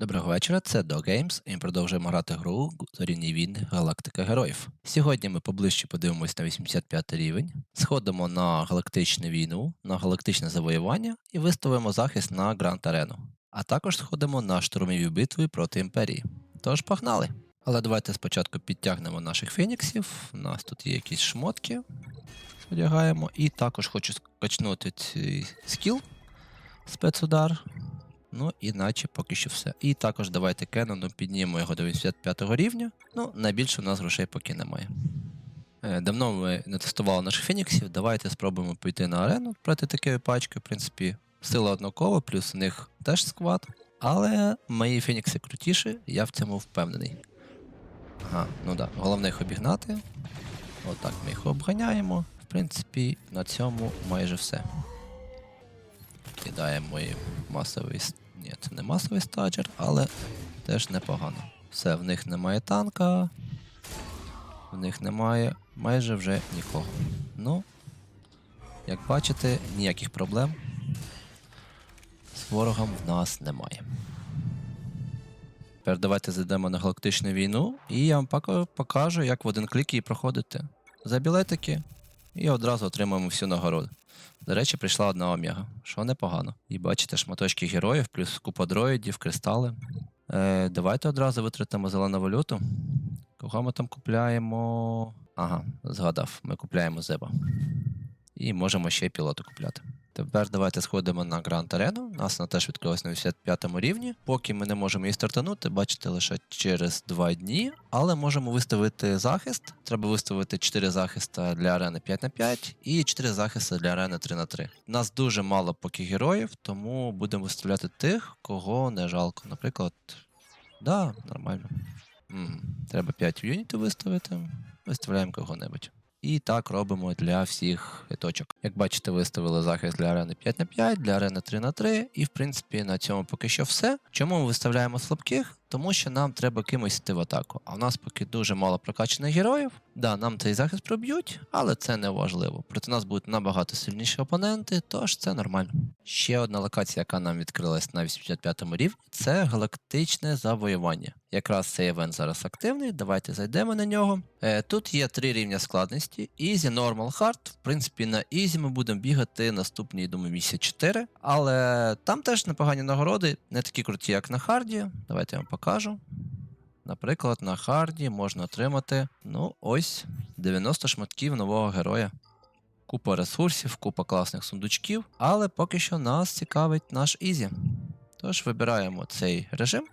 Доброго вечора, це Do Games, і ми продовжуємо грати гру Зорінні війни Галактика Героїв. Сьогодні ми поближче подивимось на 85 рівень, сходимо на галактичну війну, на галактичне завоювання і виставимо захист на Гранд Арену. А також сходимо на штурмові битви проти імперії. Тож погнали! Але давайте спочатку підтягнемо наших феніксів. У нас тут є якісь шмотки. Одягаємо. І також хочу скачнути цей скіл спецудар. Ну, іначе поки що все. І також давайте Кенону піднімемо його до 85 рівня. Ну, найбільше у нас грошей поки немає. Е, Давно ми не тестували наших феніксів. Давайте спробуємо піти на арену проти такої пачки. В принципі, сила однакова, плюс у них теж сквад. Але мої фенікси крутіші, я в цьому впевнений. Ага, ну так, да. головне їх обігнати. Отак ми їх обганяємо. В принципі, на цьому майже все. Кидаємо масовий. Це не масовий стаджер, але теж непогано. Все, в них немає танка. В них немає майже вже нікого. Ну, як бачите, ніяких проблем з ворогом в нас немає. Тепер давайте зайдемо на галактичну війну, і я вам покажу, як в один клік її проходити. За білетики і одразу отримаємо всю нагороду. До речі, прийшла одна омега, що непогано. І бачите, шматочки героїв, плюс купа дроїдів, кристали. Е, давайте одразу витратимо зелену валюту. Кого ми там купляємо? Ага, згадав, ми купляємо Зеба. І можемо ще й пілоту купляти. Тепер давайте сходимо на Гранд Арену. Нас вона теж відкрилась на 85 рівні. Поки ми не можемо її стартанути, бачите, лише через 2 дні. Але можемо виставити захист. Треба виставити 4 захиста для арени 5 на 5 і 4 захисти для арени 3 на 3 Нас дуже мало поки героїв, тому будемо виставляти тих, кого не жалко. Наприклад, да, нормально. М, Треба 5 юнітів виставити. Виставляємо кого-небудь. І так робимо для всіх точок. Як бачите, виставили захист для арени 5 на 5, для арени 3 на 3 і в принципі на цьому поки що все. Чому ми виставляємо слабких? Тому що нам треба кимось йти в атаку. А в нас поки дуже мало прокачаних героїв. Да, нам цей захист проб'ють, але це не важливо. Проти нас будуть набагато сильніші опоненти, тож це нормально. Ще одна локація, яка нам відкрилась на 85-му рівні, це галактичне завоювання. Якраз цей івент зараз активний. Давайте зайдемо на нього. Е, тут є три рівня складності: Easy, Normal, Hard. В принципі, на Easy ми будемо бігати наступні, я думаю, місяць 4. Але там теж непогані нагороди, не такі круті, як на Харді. Давайте я вам покажу. Наприклад, на Харді можна отримати, ну, ось 90 шматків нового героя. Купа ресурсів, купа класних сундучків, але поки що нас цікавить наш Ізі. Тож вибираємо цей режим.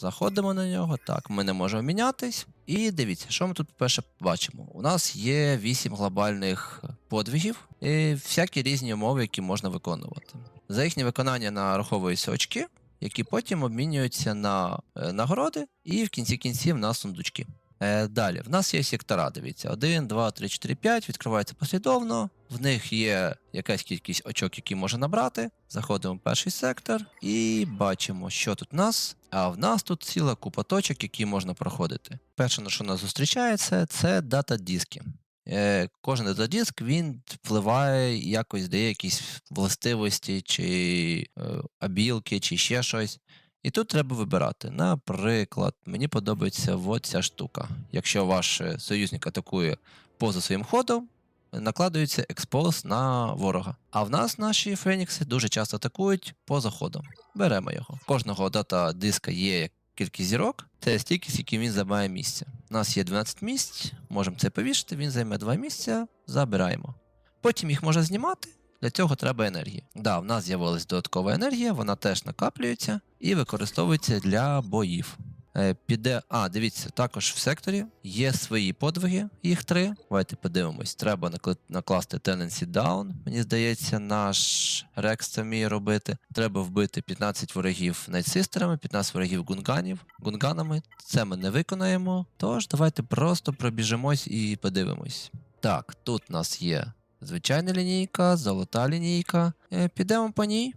Заходимо на нього. Так, ми не можемо мінятись. І дивіться, що ми тут перше бачимо. У нас є 8 глобальних подвигів і всякі різні умови, які можна виконувати. За їхнє виконання нараховуються очки, які потім обмінюються на е, нагороди, і в кінці кінців на сундучки. Е, далі, в нас є сектора, дивіться, 1, 2, 3, 4, 5, відкриваються послідовно. В них є якась кількість очок, які можна набрати. Заходимо в перший сектор і бачимо, що тут в нас. А в нас тут ціла купа точок, які можна проходити. Перше, на що нас зустрічається, це дата-диски. Е, кожен дата-диск він впливає, якось дає якісь властивості, чи е, абілки, чи ще щось. І тут треба вибирати. Наприклад, мені подобається от ця штука. Якщо ваш е, союзник атакує поза своїм ходом, накладується експоз на ворога. А в нас наші фенікси дуже часто атакують поза ходом. Беремо його. Кожного дата диска є кількість зірок, це стільки, скільки він займає місця. У нас є 12 місць, можемо це повішити, він займе 2 місця, забираємо. Потім їх можна знімати. Для цього треба енергії. Да, в нас з'явилась додаткова енергія, вона теж накаплюється і використовується для боїв. Е, піде. А, дивіться, також в секторі є свої подвиги, їх три. Давайте подивимось. Треба накласти Tendency Down. Мені здається, наш Рекс це вміє робити. Треба вбити 15 ворогів найтсистерами, 15 ворогів гунганів. Гунганами. Це ми не виконаємо. Тож давайте просто пробіжимось і подивимось. Так, тут у нас є звичайна лінійка, золота лінійка. Е, Підемо по ній.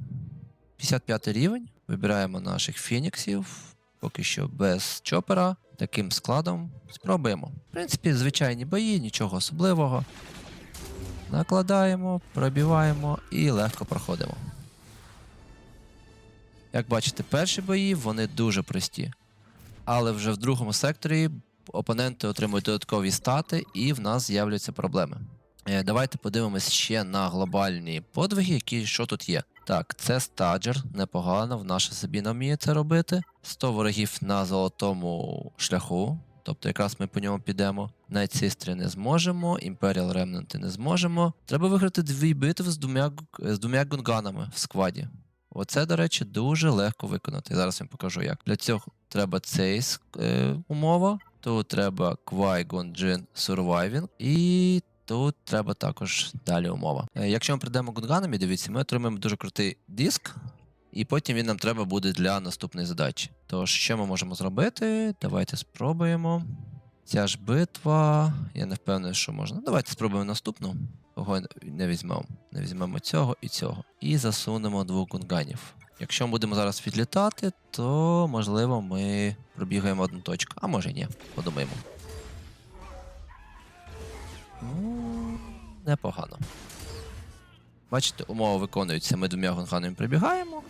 55 рівень. Вибираємо наших фініксів. Поки що без чопера. Таким складом спробуємо. В принципі, звичайні бої, нічого особливого. Накладаємо, пробиваємо і легко проходимо. Як бачите, перші бої вони дуже прості. Але вже в другому секторі опоненти отримують додаткові стати, і в нас з'являються проблеми. Е, Давайте подивимось ще на глобальні подвиги, які що тут є. Так, це стаджер, непогано, в наша Сабіна вміє це робити. 100 ворогів на золотому шляху. Тобто якраз ми по ньому підемо. Навіть не зможемо, Imperial Remnant не зможемо. Треба виграти дві битви з двома, з двома гунганами в скваді. Оце, до речі, дуже легко виконати. Зараз я вам покажу як. Для цього треба цей е, умова, тут треба Qui-Gon Jinn Surviving, і тут треба також далі умова. Е, якщо ми прийдемо гунганами, дивіться, ми отримаємо дуже крутий диск, і потім він нам треба буде для наступної задачі. Тож, що ми можемо зробити? Давайте спробуємо. Ця ж битва. Я не впевнений, що можна. Давайте спробуємо наступну. Кого не візьмемо. Не візьмемо цього і цього. І засунемо двох гунганів. Якщо ми будемо зараз відлітати, то можливо ми пробігаємо одну точку. А може ні. Подумаємо. Непогано. Бачите, умова виконується. Ми двома гунганами прибігаємо.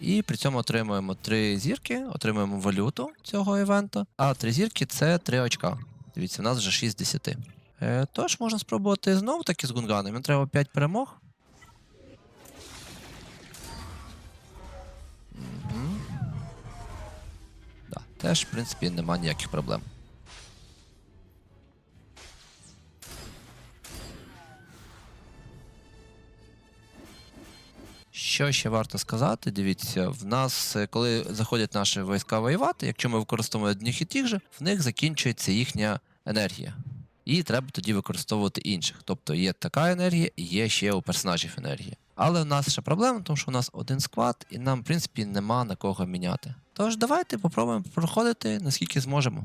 І при цьому отримуємо три зірки, отримуємо валюту цього івенту. А три зірки це три очка. Дивіться, в нас вже 6 10. Е, тож можна спробувати знову таки з гунганом. Нам треба 5 перемог. Угу. Да, теж, в принципі, нема ніяких проблем. Що ще варто сказати? Дивіться, в нас, е, коли заходять наші війська воювати, якщо ми використовуємо одних і тих же, в них закінчується їхня енергія. І треба тоді використовувати інших. Тобто є така енергія, і є ще у персонажів енергія. Але в нас ще проблема, тому що у нас один склад, і нам, в принципі, нема на кого міняти. Тож давайте попробуємо проходити наскільки зможемо.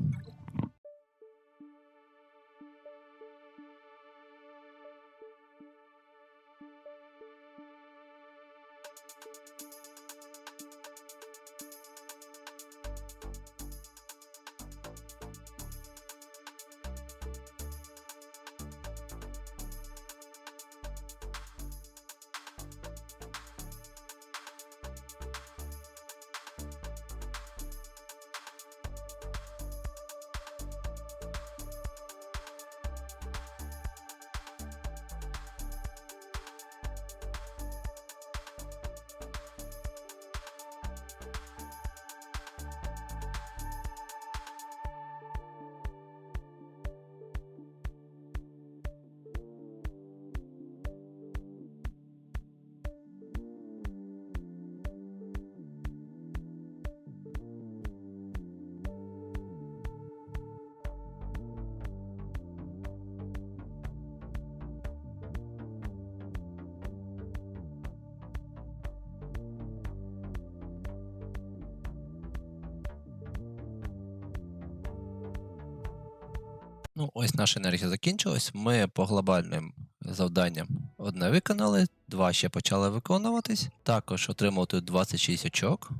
Ну, ось наша енергія закінчилась. Ми по глобальним завданням одне виконали, два ще почали виконуватись. Також отримав тут 26 очок.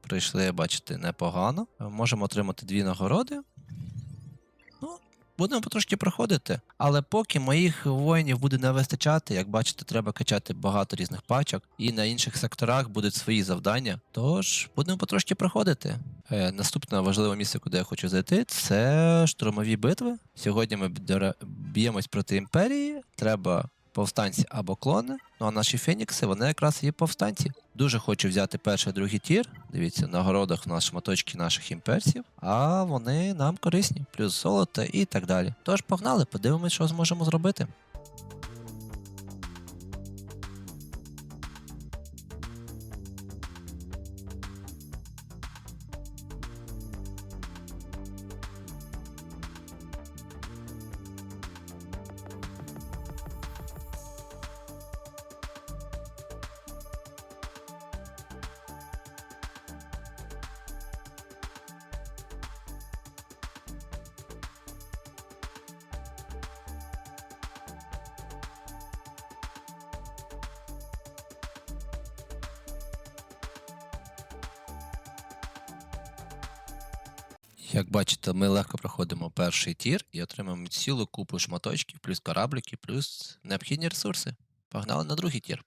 Прийшли, бачите, непогано. Можемо отримати дві нагороди. Будемо потрошки проходити. Але поки моїх воїнів буде не вистачати, як бачите, треба качати багато різних пачок, і на інших секторах будуть свої завдання. Тож будемо потрошки проходити. Е, наступне важливе місце, куди я хочу зайти, це штурмові битви. Сьогодні ми б'ємось проти імперії. Треба повстанці або клони. Ну а наші фенікси, вони якраз є повстанці. Дуже хочу взяти перший другий тір. Дивіться, на у нас шматочки наших імперців, а вони нам корисні, плюс золото і так далі. Тож погнали, подивимось, що зможемо зробити. Як бачите, ми легко проходимо перший тір і отримаємо цілу купу шматочків, плюс кораблики, плюс необхідні ресурси. Погнали на другий тір.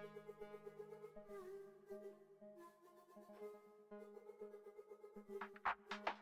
Thank you.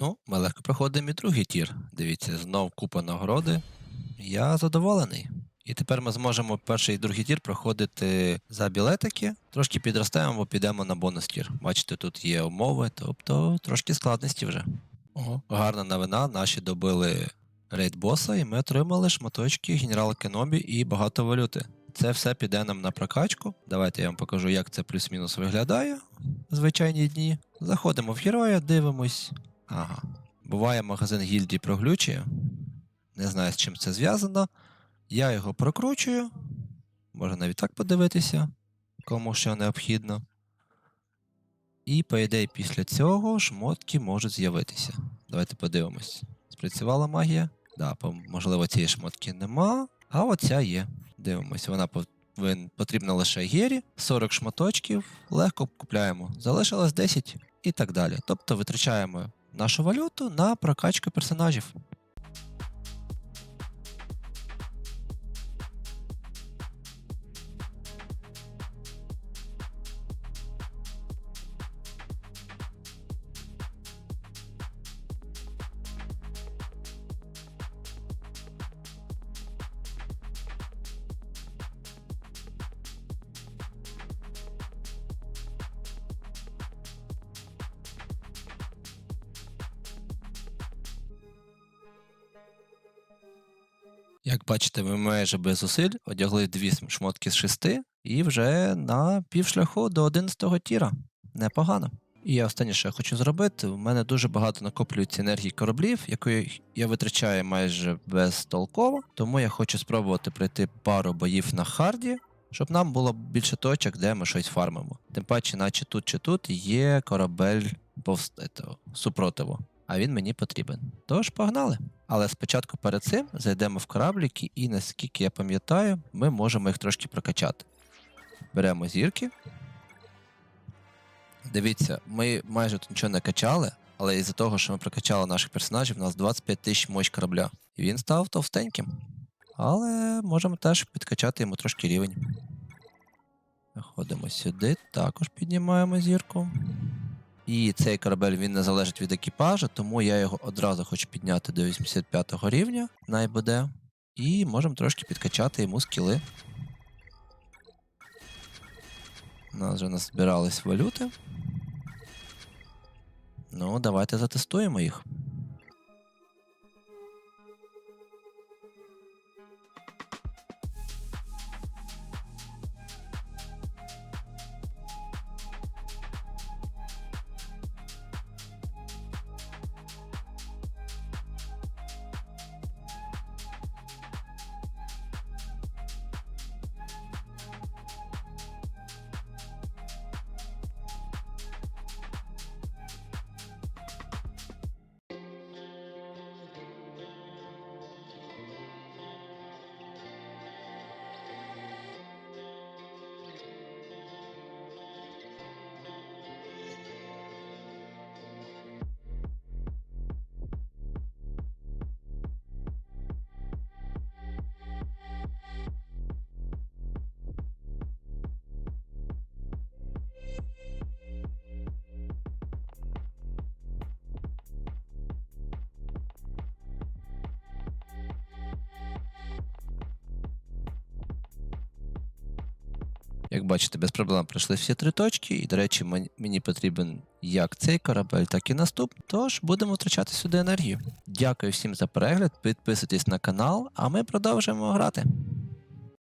Ну, ми легко проходимо і другий тір. Дивіться, знов купа нагороди. Я задоволений. І тепер ми зможемо перший і другий тір проходити за білетики. Трошки підростаємо, бо підемо на бонус тір. Бачите, тут є умови, тобто трошки складності вже. Ого, гарна новина. Наші добили рейд боса, і ми отримали шматочки генерала Кенобі і багато валюти. Це все піде нам на прокачку. Давайте я вам покажу, як це плюс-мінус виглядає звичайні дні. Заходимо в героя, дивимось. Ага. Буває, магазин гільдії проглючує. Не знаю, з чим це зв'язано. Я його прокручую. Можна навіть так подивитися, кому що необхідно. І, по ідеї, після цього шмотки можуть з'явитися. Давайте подивимось. Спрацювала магія? Да, можливо, цієї шмотки нема, а оця є. Дивимось, вона потрібна лише Гері. 40 шматочків, легко купляємо. Залишилось 10 і так далі. Тобто витрачаємо нашу валюту на прокачку персонажів. Як бачите, ми майже без зусиль одягли дві шмотки з шести і вже на півшляху до 11 тіра. Непогано. І я останнє, що я хочу зробити, у мене дуже багато накоплюється енергії кораблів, якої я витрачаю майже безтолково, тому я хочу спробувати пройти пару боїв на харді, щоб нам було більше точок, де ми щось фармимо. Тим паче, наче тут чи тут є корабель повст... супротиву, а він мені потрібен. Тож погнали! Але спочатку перед цим зайдемо в корабліки, і наскільки я пам'ятаю, ми можемо їх трошки прокачати. Беремо зірки. Дивіться, ми майже тут нічого не качали, але із-за того, що ми прокачали наших персонажів, у нас 25 тисяч мощ корабля. І він став товстеньким. Але можемо теж підкачати йому трошки рівень. Ходимо сюди, також піднімаємо зірку. І цей корабель він не залежить від екіпажа, тому я його одразу хочу підняти до 85 го рівня, найбуде. І можемо трошки підкачати йому скіли. У нас вже назбирались валюти. Ну, давайте затестуємо їх. Як бачите, без проблем пройшли всі три точки, і, до речі, мені потрібен як цей корабель, так і наступний. Тож будемо втрачати сюди енергію. Дякую всім за перегляд, підписуйтесь на канал, а ми продовжуємо грати.